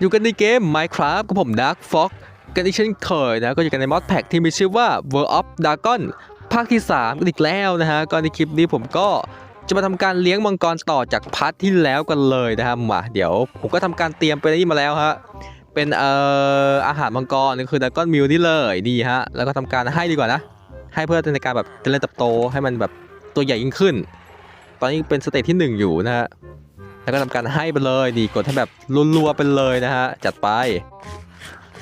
อยู่กันในเกม Minecraft กับผม Dark Fox กันอีกเช่นเคยนะก็อยู่กันในมอดแพ็กที่มีชื่อว่า World of Dragon ภาคที่ 3 กันอีกแล้วนะฮะก็ในคลิปนี้ผมก็จะมาทำการเลี้ยงมังกรต่อจากพาร์ทที่แล้วกันเลยนะครับมาเดี๋ยวผมก็ทำการเตรียมไปนี่มาแล้วฮะเป็นเอ่ออาหารมังกรนี่คือด r a ก้อนมิลนี่เลยดีฮะแล้วก็ทำการให้ดีกว่านะ ให้เพื่อในการแบบเจริญเติบโตให้มันแบบตัวใหญ่ยิ่งขึ้น ตอนนี้เป็นสเตจที่หนึ่งอยู่นะฮะ แล้วก็ทำการให้ไปเลยดีกดให้แบบรัวๆไปเลยนะฮะจัดไป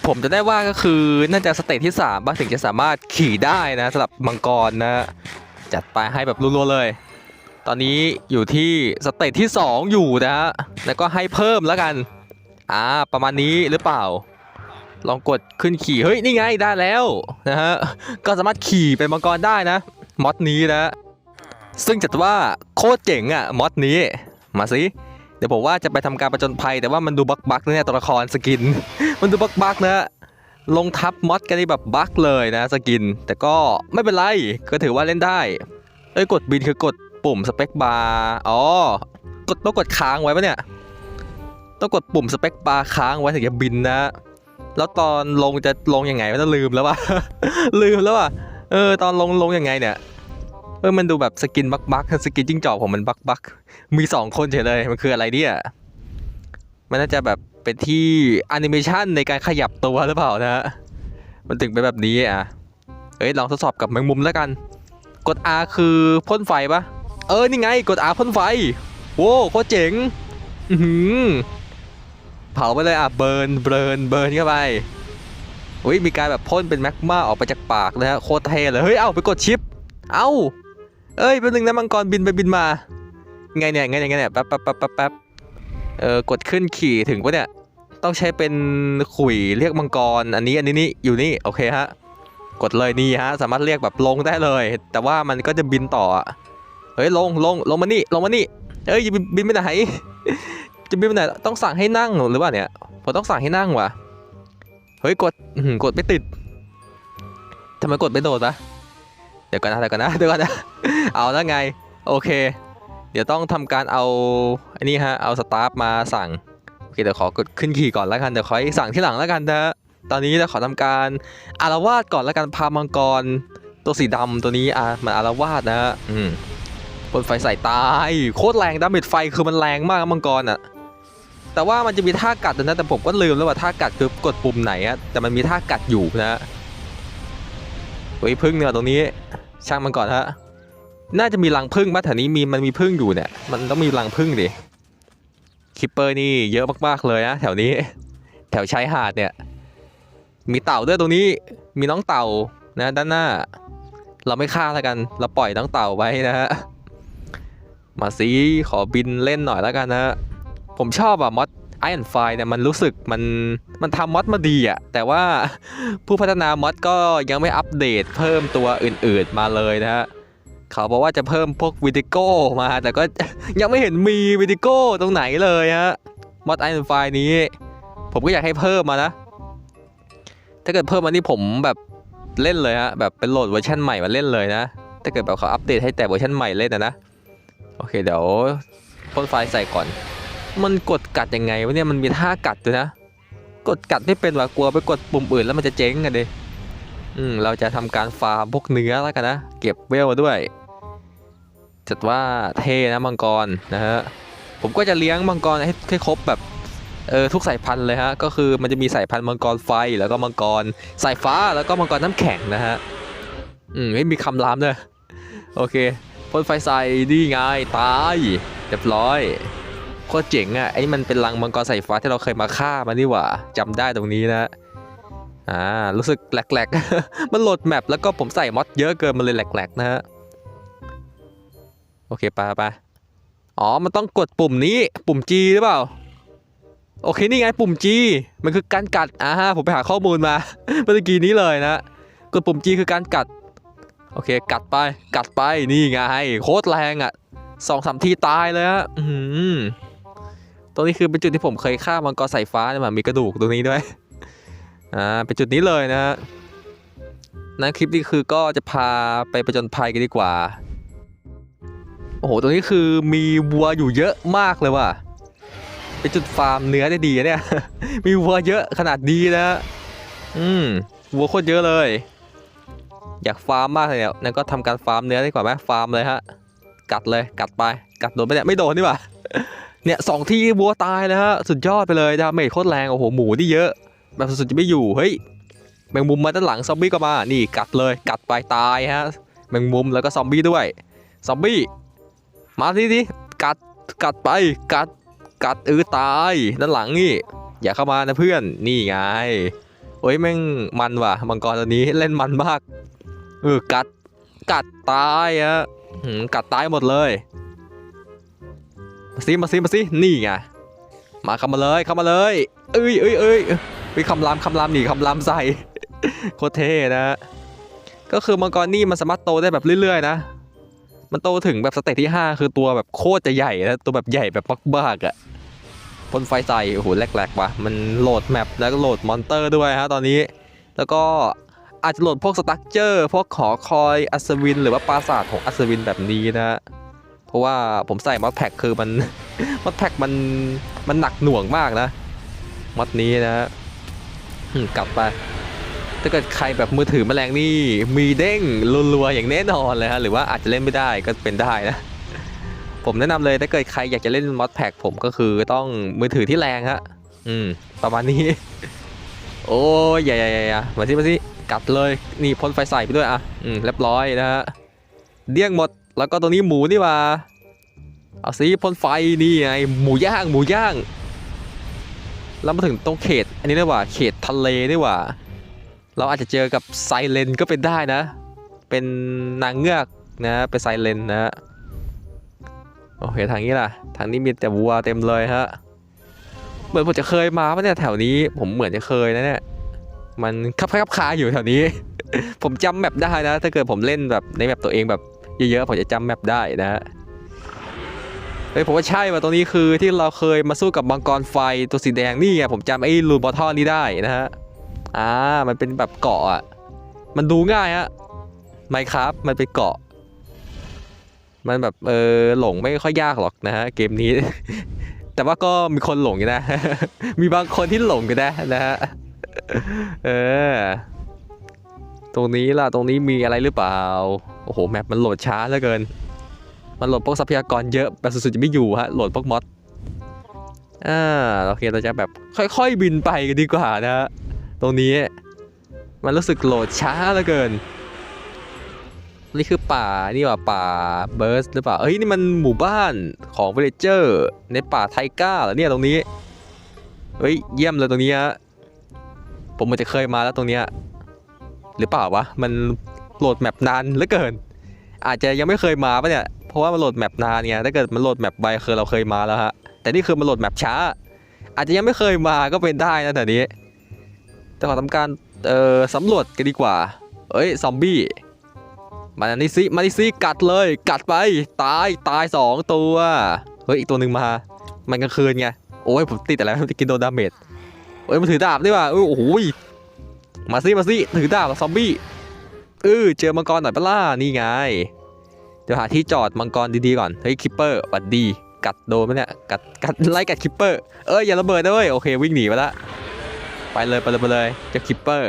ผมจะได้ว่าก็คือน่าจะสเตจที่3บ้างถึงจะสามารถขี่ได้นะสำหรับมังกรนะจัดไปให้แบบรัวๆเลย ตอนนี้อยู่ที่สเตจที่ 2 อยู่นะฮะแล้วก็ให้เพิ่มแล้วกันอ่าประมาณนี้หรือเปล่า ลองกดขึ้นขี่เฮ้ยนี่ไงได้แล้วนะฮะก็สามารถขี่เป็นมังกรได้นะมอดนี้นะซึ่งจัดว่าโคตรเจ๋งอะมอดนี้ มาสิ เดี๋ยวผมว่าจะไปทำการประจนภัย แต่ว่ามันดูบักบักๆนะเนี่ยตัวละครสกิน มันดูบักบักๆนะลงทับมอดกันนี่แบบบักเลยนะสกิน แต่ก็ไม่เป็นไรก็ถือว่าเล่นได้เอ้ยกดบินคือกดปุ่มสเปคบาร์อ๋อกดต้องกดค้างไว้ปะเนี่ยต้องกดปุ่มสเปคบาร์ค้างไว้ถึงจะบินนะ แล้วตอนลงจะลงยังไงไม่ต้องลืมแล้วว่ะลืมแล้วว่ะเออตอนลงลงยังไงเนี่ย เออมันดูแบบสกินบักบักสกินจิ้งจอกผมมันบักบักมีสองคนเฉยเลย มันคืออะไรเนี่ยมันน่าจะแบบเป็นที่แอนิเมชันในการขยับตัวหรือเปล่านะฮะมันถึงเป็นแบบนี้อะเอ้ยลองทดสอบกับแมงมุมแล้วกัน กด R คือพ่นไฟปะเออนี่ไงกด R พ่นไฟโว้โคตรเจ๋งอือหือเผาไปเลยอะเบิร์นเบิร์นเบิร์นเข้าไปอุ้ยมีการแบบพ่นเป็นแมกมาออกไปจากปากนะฮะโคตรเท่เลยเฮ้ยเอ้าไปกดชิป เอ้า เอ้ยเป็นหนึ่งนะมังกรบินไปบินมา ไงเนี่ยไงเนี่ยไงเนี่ยแป๊บแป๊บแป๊บแป๊บแป๊บเออกดขึ้นขี่ถึงปะเนี่ย ต้องใช้เป็นขุยเรียกมังกร อันนี้อันนี้นี่อยู่นี่โอเคฮะ กดเลยนี่ฮะ สามารถเรียกแบบลงได้เลย แต่ว่ามันก็จะบินต่อเฮ้ยลงลงลงมานี่ลงมานี่เอ้ยบินไปไหนจะบินไปไหนต้องสั่งให้นั่งหรือเปล่าเนี่ยผมต้องสั่งให้นั่งวะเฮ้ยกดกดไม่ติดทำไมกดไม่โดดวะ เดี๋ยวก่อนนะเดี๋ยวก่อนนะเดี๋ยวก่อนนะ เอาแล้วไง โอเค เดี๋ยวต้องทำการเอาอันนี้ฮะ เอาสตาฟมาสั่ง โอเคเดี๋ยวขอกดขึ้นขี่ก่อนแล้วกัน เดี๋ยวขอสั่งที่หลังแล้วกันนะตอนนี้เราขอทำการอารวาสก่อนแล้วกัน พามังกร ตัวสีดำตัวนี้อะมันอารวาสนะฮะ อืมบนไฟใส่ตาย โคตรแรงดาเมจไฟคือมันแรงมากนะมังกรอะแต่ว่ามันจะมีท่ากัดนะแต่ผมก็ลืมแล้วว่าท่ากัดคือกดปุ่มไหนอะแต่มันมีท่ากัดอยู่นะ เฮ้ยพึ่งเนี่ยตรงนี้ช่างมันก่อนฮะน่าจะมีรังพึ่งมาแถวนี้มีมันมีพึ่งอยู่เนี่ยมันต้องมีรังพึ่งดิคิปเปอร์นี่เยอะมากๆเลยนะแถวนี้ แถวชายหาดเนี่ย มีเต่าด้วยตรงนี้มีน้องเต่านะด้านหน้า เราไม่ฆ่าแล้วกัน เราปล่อยน้องเต่าไว้นะฮะมาสิขอบินเล่นหน่อยแล้วกันนะผมชอบอะมอด ไอ n อนไฟเนี่ยมันรู้สึกมันมันทำมอดมาดีอะแต่ว่าผู้พัฒนามอดก็ยังไม่อัปเดตเพิ่มตัวอื่นๆมาเลยนะฮะเขาบอกว่าจะเพิ่มพวกวิดิโก้มา แต่ก็ยังไม่เห็นมีวิดิโก้ตรงไหนเลยฮะมอดไอ n อนไฟนี้ ผมก็อยากให้เพิ่มมานะ ถ้าเกิดเพิ่มมานี่ผมแบบเล่นเลยฮะแบบเป็นโหลดเวอร์ชันใหม่มาเล่นเลยนะถ้าเกิดแบบเขาอัปเดตให้แต่เวอร์ชันใหม่เล่นนะนะโอเคเดี๋ยวพ่นไฟใส่ก่อน มันกดกัดยังไงวะเนี่ยมันมีท่ากัดด้วยนะ กดกัดไม่เป็นว่ะกลัวไปกดปุ่มอื่นแล้วมันจะเจ๊งกันดิอืมเราจะทำการฟาร์มพวกเนื้อแล้วกันนะ เก็บเวลมาด้วย จัดว่าเท่นะมังกรนะฮะผมก็จะเลี้ยงมังกรให้ให้ครบแบบเออทุกสายพันธุ์เลยฮะก็คือมันจะมีสายพันธุ์มังกรไฟแล้วก็มังกรสายฟ้าแล้วก็มังกรน้ำแข็งนะฮะอืมไม่มีคำรามเลยโอเคพ่นไฟใส่ดีไงตายเรียบร้อย โคตรเจ๋งอะไอ้นี่มันเป็นรังมังกรสายฟ้าที่เราเคยมาฆ่ามานี่หว่าจำได้ตรงนี้นะอ่ารู้สึกแหลกๆ มันโหลดแมปแล้วก็ผมใส่มอดเยอะเกินมันเลยแหลกๆนะฮะโอเคไปไปอ๋อ มันต้องกดปุ่มนี้ปุ่ม G หรือเปล่า โอเคนี่ไงปุ่ม G มันคือการกัดอ่าฮะผมไปหาข้อมูลมาเมื่อกี้นี้เลยนะกดปุ่ม G คือการกัด โอเค กัดไป กัดไปนี่ไงโคตรแรงอะสองสามทีตายเลยฮะอื้อหือ ตรงนี้คือเป็นจุดที่ผมเคยฆ่ามังกรสายฟ้าเนี่ยมันมีกระดูกตรงนี้ด้วย อ่า เป็นจุดนี้เลยนะนะคลิปนี้คือก็จะพาไปประจนภัยกันดีกว่า โอ้โห ตรงนี้คือมีวัวอยู่เยอะมากเลยว่ะ เป็นจุดฟาร์มเนื้อได้ดีเนี่ย มีวัวเยอะขนาดดีนะ อืม วัวโคตรเยอะเลย อยากฟาร์มมากเลยเนี่ยนั่นก็ทำการฟาร์มเนื้อดีกว่าไหมฟาร์มเลยฮะ กัดเลย กัดไป กัดโดนไปเนี่ย ไม่โดนนี่หว่า เนี่ยสองที่วัวตายแล้วฮะสุดยอดไปเลยดาเมจโคตรแรงโอ้โหหมูนี่เยอะ แบบสุดจะไม่อยู่เฮ้ยแมงมุมมาด้านหลังซอมบี้ก็มานี่กัดเลยกัดไปตายฮะแมงมุมแล้วก็ซอมบี้ด้วยซอมบี้มาทีทีกัดกัดไปกัดกัดเออตายด้านหลังนี่อย่าเข้ามานะเพื่อนนี่ไงโอ้ยแม่งมันว่ะมังกรตัวนี้เล่นมันมากเออกัดกัดตายฮะกัดตายหมดเลย มาซิมาซิมาซินี่ไงมาเข้ามาเลยเข้ามาเลย เอ้ยเอ้ยเอ้ยไปคำรามคำรามหนีคำรามใส่โคตรเท่นะ ก็คือมังกรนี่มันสามารถโตได้แบบเรื่อยๆนะ มันโตถึงแบบสเตจที่ 5 คือตัวแบบโคตรจะใหญ่นะตัวแบบใหญ่แบบมากๆอะ่ะพ่นไฟใส่โอ้โหแหลกๆว่ะมันโหลดแมปแล้วก็โหลดมอนเตอร์ด้วยฮะตอนนี้ แล้วก็อาจจะโหลดพวกสตั๊กเจอร์พวกขอคอยอัศวิน หรือว่าปราสาทของอัศวินแบบนี้นะ เพราะว่าผมใส่มอดแพ็คคือมันมอดแพ็คมันมันหนักหน่วงมากนะมอดนี้นะอืมกลับไป ถ้าเกิดใครแบบมือถือแมลงนี่มีเด้งรัวๆอย่างแน่นอนเลยฮะหรือว่าอาจจะเล่นไม่ได้ก็เป็นได้นะผมแนะนำเลยถ้าเกิดใครอยากจะเล่นมอดแพ็กผมก็คือต้องมือถือที่แรงฮะอืม ประมาณนี้ โอ้ยอย่าอย่าอย่าอย่ามาสิมาสิกัดเลย นี่พ่นไฟใส่ไปด้วยอะ อืมเรียบร้อยนะฮะ เดี้ยงหมด แล้วก็ตรงนี้หมูนี่ว่าเอาสิพ่นไฟนี่ไงหมูย่างหมูย่างแล้วมาถึงตรงเขต อันนี้เรียกว่าเขตทะเลนี่ว่า เราอาจจะเจอกับไซเลนก็เป็นได้นะ เป็นนางเงือกนะเป็นไซเลนนะโอเคทางนี้ล่ะ ทางนี้มีแต่วัวเต็มเลยฮะเหมือนผมจะเคยมาปะเนี่ยแถวนี้ผมเหมือนจะเคยนะเนี่ยมันคับคับคาอยู่แถวนี้ ผมจำแมปได้นะ ถ้าเกิดผมเล่นแบบในแมปตัวเองแบบ เยอะๆผมจะจำแมปได้นะเฮ้ยผมว่าใช่ว่าตรงนี้คือที่เราเคยมาสู้กับมังกรไฟตัวสีแดงนี่ไงผมจำไอ้ลูบอทอนนี้ได้นะฮะอ่ามันเป็นแบบเกาะอะมันดูง่ายฮะไมครับมันเป็นเกาะ มันแบบเออหลงไม่ค่อยยากหรอกนะฮะเกมนี้ แต่ว่าก็มีคนหลงอยู่นะ มีบางคนที่หลงกันนะนะฮะเออ ตรงนี้ล่ะตรงนี้มีอะไรหรือเปล่า โอ้โหแมปมันโหลดช้าเหลือเกิน มันโหลดพวกทรัพยากรเยอะแบบสุดๆจะไม่อยู่ฮะโหลดพวกมอดอ่าโอเคเราจะแบบค่อยๆบินไปกันดีกว่านะฮะตรงนี้ มันรู้สึกโหลดช้าเหลือเกิน นี่คือป่านี่ว่าป่าเบิร์สหรือเปล่าเอ้ยนี่มันหมู่บ้านของวิลเลเจอร์ในป่าไทก้าเหรอเนี่ยตรงนี้เฮ้ยเยี่ยมเลยตรงนี้ฮะผมมันจะเคยมาแล้วตรงเนี้ย หรือเปล่าวะ มันโหลดแมปนานเหลือเกิน อาจจะยังไม่เคยมาปะเนี่ย เพราะว่ามันโหลดแมปนานไงถ้าเกิดมันโหลดแมปไปคือเราเคยมาแล้วฮะ แต่นี่คือมันโหลดแมปช้า อาจจะยังไม่เคยมาก็เป็นได้นะแต่นี้จะขอทำการเอ่อสำรวจกันดีกว่า เอ้ยซอมบี้มานี่สิมานี่สิกัดเลย กัดไป ตายตายสองตัว เฮ้ยอีกตัวหนึ่งมา มันกลางคืนไง โอ้ยผมติดอะไรไม่กินโดนดาเมจเอ้ยมันถือดาบด้วยว่ะโอ้โห มาสิมาสิถือดาบซอมบี้เออเจอมังกรหน่อยปะล่ะนี่ไง เดี๋ยวหาที่จอดมังกรดีๆก่อน เฮ้ยคิปเปอร์หวัดดี กัดโดนไหมเนี่ย กัดกัดไล่กัดคิปเปอร์ เอ้ยอย่าระเบิดนะเว้ยโอเควิ่งหนีไปละ ไปเลยไปเลยไปเลยเจะคิปเปอร์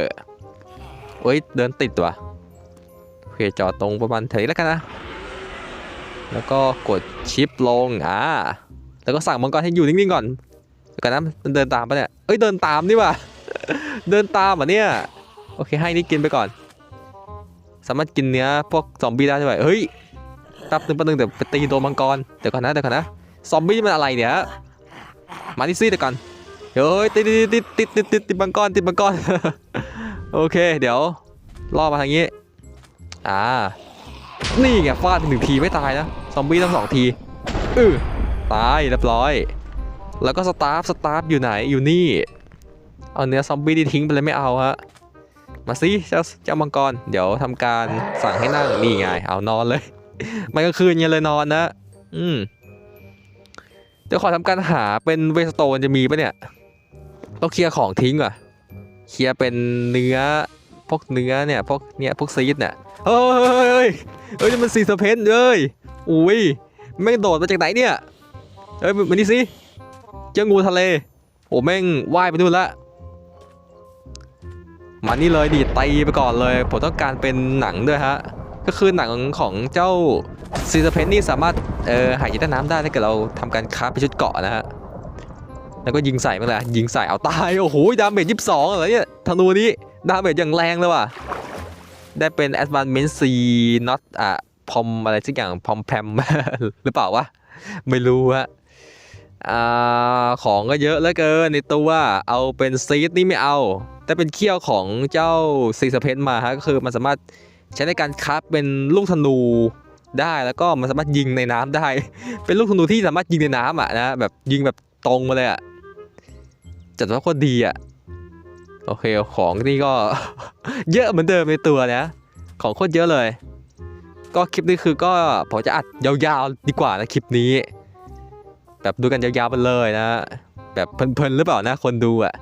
เฮ้ยเดินติดว่ะโอเคจอดตรงประมาณแถวนี้แล้วกันนะ แล้วก็กดชิปลงอ่าแล้วก็สั่งมังกรให้อยู่นิ่งๆก่อนเดี๋ยวกันนะมันเดินตามปะเนี่ยเอ้ยเดินตามนี่ว่ะ เดินตามอะเนี่ย โอเคให้นี่กินไปก่อน สามารถกินเนื้อพวกซอมบี้ได้ด้วยเฮ้ยแป๊บนึงป๊บนึงเดี๋ยวไปตีโดนมังกร เดี๋ยวก่อนนะเดี๋ยวก่อนนะ ซอมบี้มันอะไรเนี่ย มาที่ซี่เดี๋ยวก่อน เฮ้ยติดติดติดติดติดติดติดบังกรติดบังกร โอเค เดี๋ยวล่อมาทางนี้ อ่า นี่ไงฟาดหนึ่งทีไม่ตายนะ ซอมบี้ทั้งสองทีอือตายเรียบร้อย แล้วก็สตาฟสตาฟอยู่ไหนอยู่นี่ เอาเนื้อซอมบี้ที่ทิ้งไปเลยไม่เอาฮะมาสิเจ้าเจ้ามังกร เดี๋ยวทำการสั่งให้นั่งนี่ไง เอานอนเลย มันก็คืนไงเลยนอนนะ อืมเดี๋ยวขอทำการหาเป็นเวสโตนจะมีปะเนี่ย ต้องเคลียร์ของทิ้งว่ะเคลียร์เป็นเนื้อพวกเนื้อเนี่ยพวกเนี่ยพวกซีดเนี่ยเฮ้ยเฮ้ยเฮ้ยนี่มันซีสเพนเลยอุ้ยแม่งโดดมาจากไหนเนี่ยเฮ้ยมันนี่สิเจ้างูทะเลโอ้แม่งว่ายไปนู่นละ มานี่เลยดิตีไปก่อนเลย ผมต้องการเป็นหนังด้วยฮะ ก็คือหนังของเจ้าซีซเพนนี่สามารถเออหายใจใต้น้ำได้ถ้าเกิดเราทำการคราฟเป็นชุดเกาะนะฮะ แล้วก็ยิงใส่มาเลยยิงใส่เอาตาย โอ้โห ดาเมจยี่สิบสองเหรอเนี่ยธนูนี้ ดาเมจอย่างแรงเลยว่ะ ได้เป็น Advancement C not อะพอมอะไรสักอย่างพอมแพมหรือเปล่าวะ ไม่รู้ฮะอ่าของก็เยอะเหลือเกินในตัวเอาเป็นซีดนี่ไม่เอา แต่เป็นเขี้ยวของเจ้าซีสเพนมาฮะก็คือมันสามารถใช้ในการคับเป็นลูกธนูได้แล้วก็มันสามารถยิงในน้ำได้ เป็นลูกธนูที่สามารถยิงในน้ำอะนะแบบยิงแบบตรงมาเลยอะจัดว่าโคตรดีอะโอเคของนี่ก็ เยอะเหมือนเดิมในตัวนะ ของโคตรเยอะเลย ก็คลิปนี้คือก็ผมจะอัดยาวๆดีกว่านะคลิปนี้ แบบดูกันยาวๆไปเลยนะ แบบเพลินๆหรือเปล่านะคนดูอะ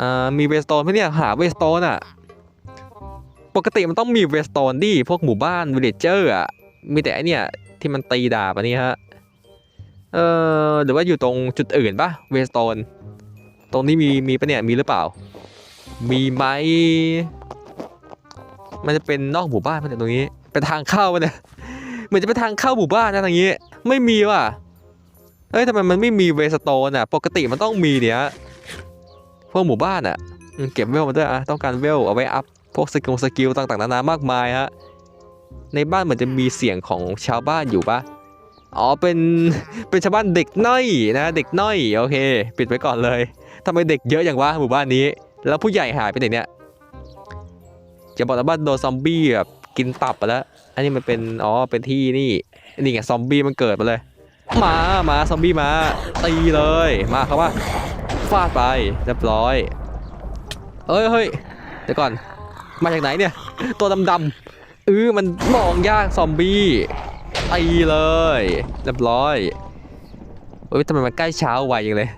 อ่ามีเวสโตนไหมเนี่ยหาเวสโตนอะปกติมันต้องมีเวสโตนดิพวกหมู่บ้านวิลเลจเจอร์อะมีแต่ไอเนี่ยที่มันตีดาบอันนี้ฮะเออหรือว่าอยู่ตรงจุดอื่นปะเวสโตนตรงนี้มีมีปะเนี่ยมีหรือเปล่า มีไหมมันจะเป็นนอกหมู่บ้านปะเนี่ยตรงนี้เป็นทางเข้าปะเนี่ยเหมือนจะเป็นทางเข้าหมู่บ้านนะตรงนี้ ไม่มีว่ะเฮ้ยทำไมมันไม่มีเวสโตนอะ ปกติมันต้องมีเนี่ย พวกหมู่บ้านอะเก็บเวลมาด้วยอะต้องการเวลเอาไว้อัพพวกสกิลสกิลต่างๆนานามากมายฮะในบ้านเหมือนจะมีเสียงของชาวบ้านอยู่ปะอ๋อเป็นเป็นชาวบ้านเด็กน้อยนะเด็กน้อยโอเค ปิดไว้ก่อนเลยทำไมเด็กเยอะอย่างวะหมู่บ้านนี้ แล้วผู้ใหญ่หายไปไหนเนี่ยจะบอกว่านโดนซอมบี้แบบกินตับไปแล้ว อันนี้มันเป็นอ๋อเป็นที่นี่นี่ไงซอมบี้มันเกิดมาเลย มามาซอมบี้มาตีเลยมาครับว่า ฟาดไปเรียบร้อยเฮ้ยเฮ้ยเดี๋ยวก่อน มาจากไหนเนี่ย ตัวดำๆเออมันมองยากซอมบี้ตีเลยเรียบร้อยเอ้ยทำไมมันใกล้เช้าไวอย่างเลย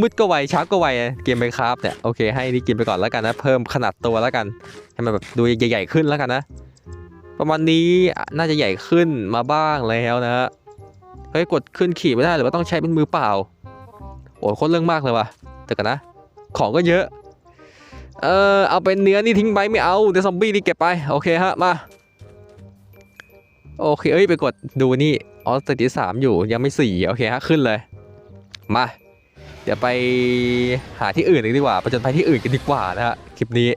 มืดก็ไวเช้าก็ไวเกมไปครับเนี่ยโอเคให้นี่กินไปก่อนแล้วกันนะ เพิ่มขนาดตัวแล้วกัน ให้มันแบบดูใหญ่ๆขึ้นแล้วกันนะ ประมาณนี้น่าจะใหญ่ขึ้นมาบ้างแล้วนะเฮ้ยกดขึ้นขี่ไม่ได้หรือว่าต้องใช้เป็นมือเปล่า โอ้โคตรเรื่องมากเลยว่ะแต่กันนะ ของก็เยอะ เออเอาเป็นเนื้อนี่ทิ้งไปไม่เอาเดี๋ยวซอมบี้นี่เก็บไป โอเคฮะมา โอเคเอ้ยไปกดดูนี่ออสเตติสามอยู่ยังไม่สี่โอเคฮะขึ้นเลย มา เดี๋ยวไปหาที่อื่นดีกว่าไปจนไปที่อื่นกันดีกว่านะฮะคลิปนี้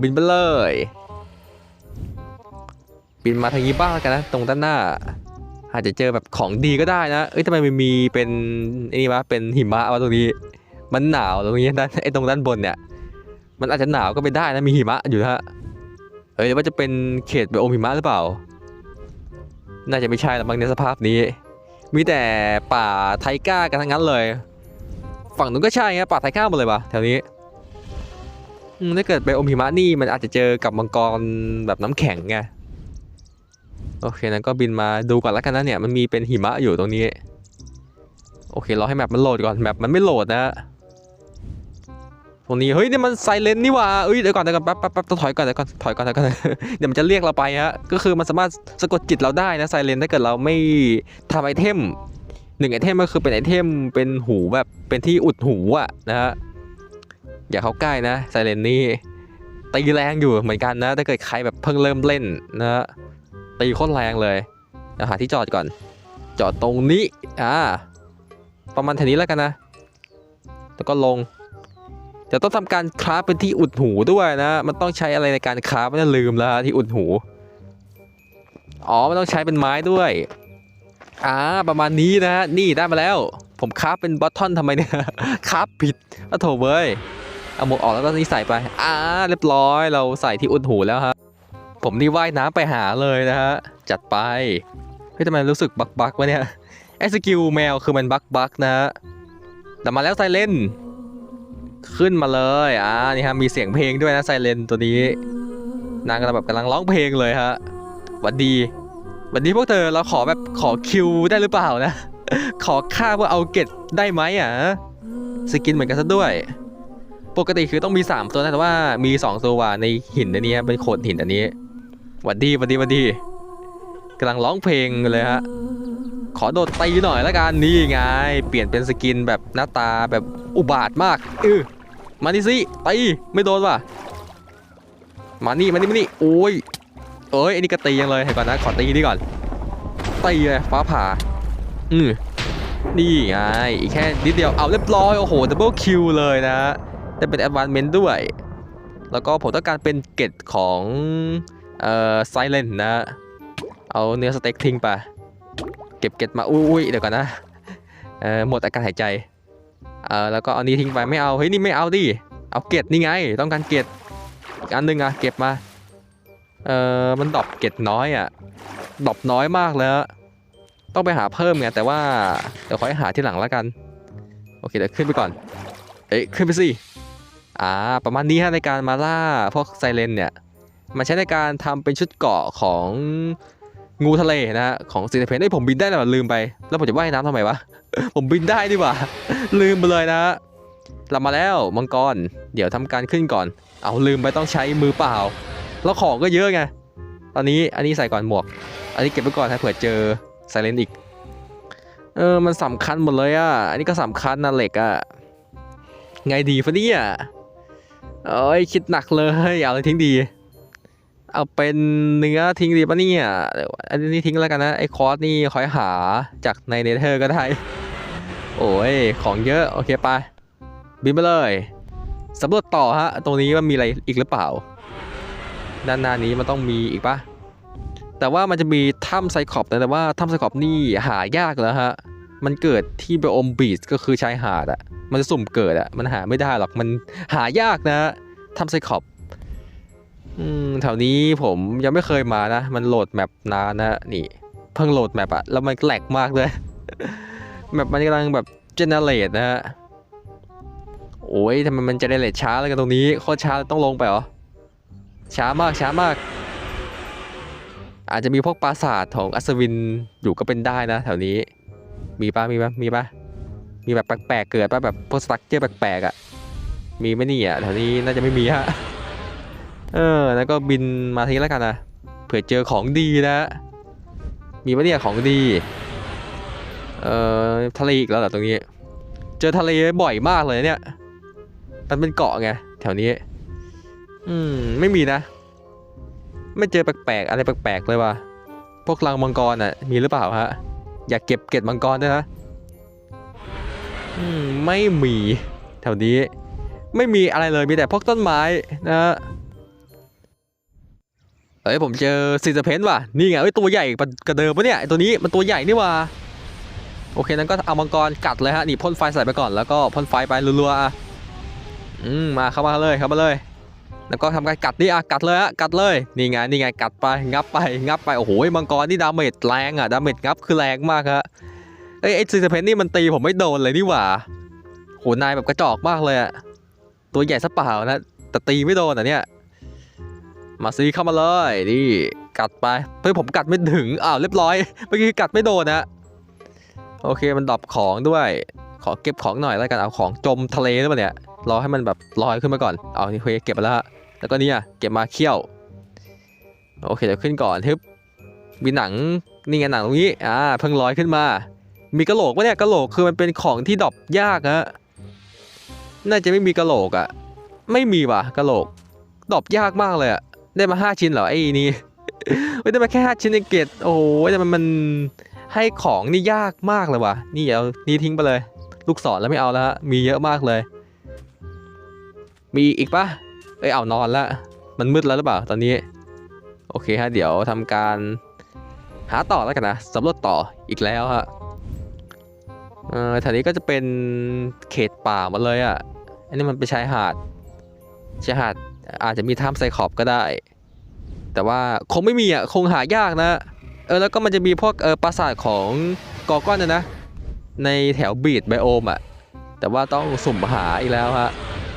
บินไปเลยบินมาทางนี้บ้างกันนะ ตรงด้านหน้า อาจจะเจอแบบของดีก็ได้นะ เอ้ยทำไมมันมีเป็นไอ้นี่วะเป็นหิมะวะตรงนี้ มันหนาวตรงนี้ด้านไอ้ตรงด้านบนเนี่ย มันอาจจะหนาวก็ไปได้นะมีหิมะอยู่นะฮะเฮ้ยว่าจะเป็นเขตไบโอมหิมะหรือเปล่า น่าจะไม่ใช่ละมั้งในสภาพนี้ มีแต่ป่าไทก้ากันทั้งนั้นเลย ฝั่งนู้นก็ใช่ไงป่าไทก้าหมดเลยปะแถวนี้ถ้าเกิดไบโอมหิมะนี่มันอาจจะเจอกับมังกรแบบน้ำแข็งไง โอเคนั้นก็บินมาดูก่อนแล้วกันนะเนี่ยมันมีเป็นหิมะอยู่ตรงนี้ โอเครอให้แมปมันโหลดก่อนแมปมันไม่โหลดนะตรงนี้เฮ้ยนี่มันไซเลนนี่ว่าเอ้ยเดี๋ยวก่อนเดี๋ยวก่อนแป๊บแป๊บแป๊บต้องถอยก่อนเดี๋ยวก่อนถอยก่อนเดี๋ยวก่อนเดี๋ยวมันจะเรียกเราไปฮะก็คือมันสามารถสะกดจิตเราได้นะไซเลนถ้าเกิดเราไม่ทำไอเทมหนึ่งไอเทมก็คือเป็นไอเทมเป็นหูแบบเป็นที่อุดหูอะนะฮะอย่าเข้าใกล้นะไซเลนนี่ตีแรงอยู่เหมือนกันนะ ถ้าเกิดใครแบบเพิ่งเริ่มเล่นนะฮะ ตีโคตรแรงเลยเดี๋ยวหาที่จอดก่อน จอดตรงนี้ อ่า ประมาณแถวนี้แล้วกันนะ แล้วก็ลง จะต้องทำการคราฟเป็นที่อุดหูด้วยนะ มันต้องใช้อะไรในการคราฟไม่ลืมแล้วฮะที่อุดหู อ๋อ มันต้องใช้เป็นไม้ด้วย อ่า ประมาณนี้นะฮะนี่ได้มาแล้ว ผมคราฟเป็นบอททอนทำไมเนี่ย คราฟผิดอ้วโถเว้ย เอาหมวกออกแล้วก็นี่ใส่ไป อ่า เรียบร้อย เราใส่ที่อุดหูแล้วฮะ ผมนี่ว่ายน้ำไปหาเลยนะฮะ จัดไปเฮ้ยทำไมรู้สึกบักบักวะเนี่ยไอสกิลแมวคือมันบักบักนะฮะแต่มาแล้วไซเลนขึ้นมาเลยอ่านี่ฮะมีเสียงเพลงด้วยนะไซเลนตัวนี้ นางกำลังแบบกำลังร้องเพลงเลยฮะหวัดดีหวัดดีพวกเธอเราขอแบบขอคิวได้หรือเปล่านะ ขอค่าเพื่อเอาเกตได้ไหมอะสกินเหมือนกันซะด้วย ปกติคือต้องมี 3 ตัวนะแต่ว่ามี 2 ตัวว่ะในหินอันนี้เป็นโขดหินอันนี้ หวัดดีหวัดดีหวัดดีกำลังร้องเพลงเลยฮะ ขอโดดตีหน่อยละกันนี่ไง เปลี่ยนเป็นสกินแบบหน้าตาแบบอุบาทมากเออมานี่สิตีไม่โดนว่ะมานี่มานี่มานี่โอ้ยเอ้ยอันนี้ก็ตียังเลยเห็นก่อนนะขอตีนี่ก่อนตีเลยฟ้าผ่าอืมนี่ไงอีกแค่นิดเดียวเอาเรียบร้อยโอ้โหดับเบิลคิวเลยนะได้เป็นแอดวานเมนต์ด้วย แล้วก็ผมต้องการเป็นเกตของ เอ่อไซเลนนะเอาเนื้อสเต็กทิ้งไป เก็บเกตมา อุ้ยเดี๋ยวก่อนนะ เอ่อหมดอาการหายใจ เอ่อแล้วก็เอานี้ทิ้งไปไม่เอา เฮ้ยนี่ไม่เอาดิ เอาเกตนี่ไง ต้องการเกตอีกอันหนึงอะเก็บมา เอ่อมันดอปเกตน้อยอะดอปน้อยมากแล้ว ต้องไปหาเพิ่มไงแต่ว่าเดี๋ยวขอให้หาที่หลังแล้วกัน โอเคเดี๋ยวขึ้นไปก่อน เอ้ยขึ้นไปสิ อ่าประมาณนี้ฮะในการมาล่าพวกไซเรนเนี่ย มันใช้ในการทำเป็นชุดเกาะของงูทะเลนะฮะของซีเนเพนไอ้ผมบินได้แล้วลืมไป แล้วผมจะว่ายน้ำทำไมวะ ผมบินได้ดีกว่า ลืมไปเลยนะเรามาแล้วมังกร เดี๋ยวทำการขึ้นก่อน เอาลืมไปต้องใช้มือเปล่า แล้วของก็เยอะไง ตอนนี้อันนี้ใส่ก่อนหมวก อันนี้เก็บไว้ก่อนถ้าเผื่อเจอไซเลนอีก เออ มันสำคัญหมดเลยอะ อันนี้ก็สำคัญนะเหล็กอะ ไงดีฟะเนี่ยเอ้ยคิดหนักเลย เอาอะไรทิ้งดี เอาเป็นเนื้อทิ้งดีปะเนี่ยเดี๋ยวอันนี้ทิ้งแล้วกันนะ ไอ้คอร์สนี่คอยหาจากในเนเธอร์ก็ได้ โอ้ย ของเยอะ โอเคไป บินไปเลยสำรวจต่อฮะ ตรงนี้มันมีอะไรอีกหรือเปล่า ด้านหน้านี้มันต้องมีอีกปะแต่ว่ามันจะมีถ้ำไซคอปนะแต่ว่าถ้ำไซคอปนี่หายากแล้วฮะ มันเกิดที่ไบโอมบีชก็คือชายหาดอะมันจะสุ่มเกิดอะมันหาไม่ได้หรอก มันหายากนะถ้ำไซคอป อืมแถวนี้ผมยังไม่เคยมานะ มันโหลดแมปนานนะนี่เพิ่งโหลดแมปอะแล้วมันแหลกมากเลยแมปมันกำลังแบบเจเนเรตนะฮะโอ้ยทำไมมันเจเนเรตช้าเลยกันตรงนี้โคตรช้าต้องลงไปเหรอช้ามากช้ามาก อาจจะมีพวกปราสาทของอัศวินอยู่ก็เป็นได้นะแถวนี้ มีปะมีปะมีปะมีแบบแปลกๆเกิดปะแบบพวกสตรัคเจอร์แปลกๆอะมีไหมนี่ยแถวนี้น่าจะไม่มีฮะ เออ แล้วก็บินมาทีแล้วกันนะ เผื่อเจอของดีนะ มีปะเนี่ยของดี เอ่อทะเลอีกแล้วเหรอตรงนี้ เจอทะเลบ่อยมากเลยเนี่ย มันเป็นเกาะไงแถวนี้ อืม ไม่มีนะ ไม่เจอแปลกๆ อะไรแปลกๆ เลยว่ะ พวกรังมังกรอะ มีหรือเปล่าฮะ อยากเก็บเกล็ดมังกรด้วยนะ อืม ไม่มี แถวนี้ ไม่มีอะไรเลย มีแต่พวกต้นไม้นะฮะ เอ้ยผมเจอซีซเพนว่ะนี่ไงเอ้ยตัวใหญ่กระเดิมปะเนี่ยตัวนี้มันตัวใหญ่นี่ว่ะโอเคนั้นก็เอามังกรกัดเลยฮะนี่พ่นไฟใส่ไปก่อนแล้วก็พ่นไฟไปรัวๆอะอืมมาเข้ามาเลยเข้ามาเลย แล้วก็ทำการกัดนี่อะกัดเลยฮะกัดเลยนี่ไงนี่ไงกัดไปงับไปงับไปโอ้โหมังกรนี่ดาเมจแรงอะดาเมจงับคือแรงมากฮะเอ้ยไอซีซเพนนี่มันตีผมไม่โดนเลยนี่หว่าโหนายแบบกระจอกมากเลยอะตัวใหญ่ซะเปล่านะแต่ตีไม่โดนอะเนี่ย มาซีเข้ามาเลยนี่กัดไปเฮ้ยผมกัดไม่ถึงอ้าวเรียบร้อยเมื่อกี้กัดไม่โดนนะโอเคมันดรอปของด้วย ขอเก็บของหน่อยแล้วกันเอาของจมทะเลหรือเปล่าเนี่ยรอให้มันแบบลอยขึ้นมาก่อนเอานี่เคเก็บมาแล้วฮะแล้วก็เนี่ยเก็บมาเคี่ยว โอเคเดี๋ยวขึ้นก่อนทึบมีหนังนี่ไงหนังตรงนี้อ่าเพิ่งลอยขึ้นมา มีกระโหลกปะเนี่ยกระโหลกคือมันเป็นของที่ดรอปยากฮะน่าจะไม่มีกระโหลกอะไม่มีว่ะกระโหลกดรอปยากมากเลยอะ ได้มาห้าชิ้นเหรอไอ้นี่เฮ้ยได้มาแค่ห้าชิ้นเองเกตโอ้โหแต่มันมันให้ของนี่ยากมากเลยว่ะ นี่เอานี่ทิ้งไปเลย ลูกศรแล้วไม่เอาแล้วฮะมีเยอะมากเลย มีอีกปะเอ้ยเอานอนละมันมืดแล้วหรือเปล่าตอนนี้ โอเคฮะเดี๋ยวทำการหาต่อแล้วกันนะสำรวจต่ออีกแล้วฮะเอ่อแถวนี้ก็จะเป็นเขตป่าหมดเลยอะอันนี้มันเป็นชายหาดชายหาด อาจจะมีถ้ำไซคอปก็ได้ แต่ว่าคงไม่มีอะ คงหายากนะ เออแล้วก็มันจะมีพวกเออปราสาทของกอก้อนนะนะ ในแถวบีดไบโอมอะ แต่ว่าต้องสุ่มหาอีกแล้วฮะ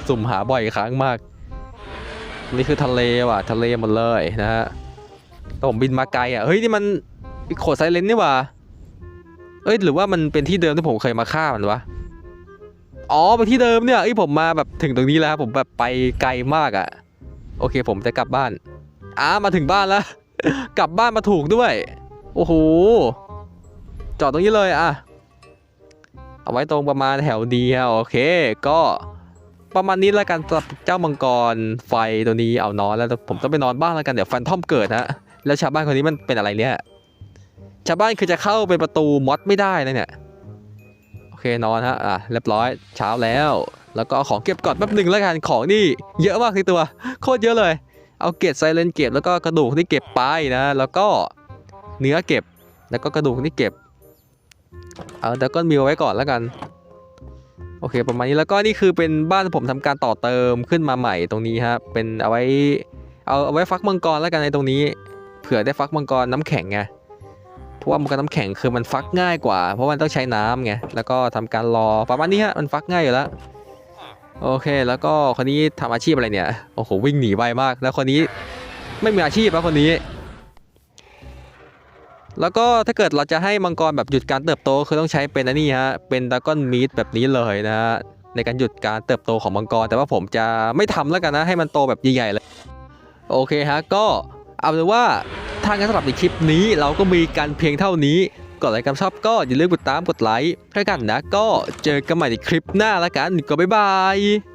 สุ่มหาบ่อยครั้งมาก นี่คือทะเลว่ะ ทะเลหมดเลยนะฮะแต่ผมบินมาไกลอะ เฮ้ยนี่มันโขดไซเลนนี่ว่ะเอ้ยหรือว่ามันเป็นที่เดิมที่ผมเคยมาฆ่ามันวะ อ๋อไปที่เดิมเนี่ยไอผมมาแบบถึงตรงนี้แล้วผมแบบไปไกลมากอะ่ะ โอเคผมจะกลับบ้านอ้ามาถึงบ้านแล้ว กลับบ้านมาถูกด้วย โอ้โหจอดตรงนี้เลยอะ เอาไว้ตรงประมาณแถวเดียวโอเค ก็ประมาณนี้แล้วกันสำหรับเจ้ามังกรไฟตัวนี้เอานอนแล้วผมต้องไปนอนบ้างแล้วกันเดี๋ยวแฟนทอมเกิดฮะแล้วชาวบ้านคนนี้มันเป็นอะไรเนี่ยชาวบ้านคือจะเข้าเป็นประตูมอดไม่ได้นะเนี่ย เคนอนฮะอะเรียบร้อยเช้าแล้ว แล้วก็เอาของเก็บก่อนแป๊บหนึ่งแล้วกันของนี่ เยอะมากที่ตัว โคตรเยอะเลย เอาเกล็ดไซเลนเก็บแล้วก็กระดูกที่เก็บไปนะแล้วก็เนื้อเก็บแล้วก็กระดูกที่เก็บเอาแต่ก็มีไว้ก่อนแล้วกันโอเค ประมาณนี้แล้วก็นี่คือเป็นบ้านที่ผมทำการต่อเติมขึ้นมาใหม่ตรงนี้ครับเป็นเอาไว้เอาเอาไว้ฟักมังกรแล้วกันในตรงนี้ เผื่อได้ฟักมังกรน้ำแข็งไง เพราะว่ามังกรน้ำแข็งคือมันฟักง่ายกว่า เพราะมันต้องใช้น้ำไงแล้วก็ทำการรอประมาณนี้ฮะมันฟักง่ายอยู่แล้วโอเค แล้วก็คนนี้ทำอาชีพอะไรเนี่ยโอ้โหวิ่งหนีไวมาก แล้วคนนี้ไม่มีอาชีพแล้วคนนี้ แล้วก็ถ้าเกิดเราจะให้มังกรแบบหยุดการเติบโตคือต้องใช้เป็นอันนี้ฮะเป็นดากอนมีดแบบนี้เลยนะฮะในการหยุดการเติบโตของมังกร แต่ว่าผมจะไม่ทำแล้วกันนะให้มันโตแบบใหญ่ๆเลยโอเคฮะก็เอาเป็นว่าางการสำหรับในคลิปนี้ เราก็มีกันเพียงเท่านี้ก่อนไลค์กันชอบก็อย่าลืมกดตามกดไลค์ให้กันนะ ก็เจอกันใหม่ในคลิปหน้าละกันก็บ๊ายบาย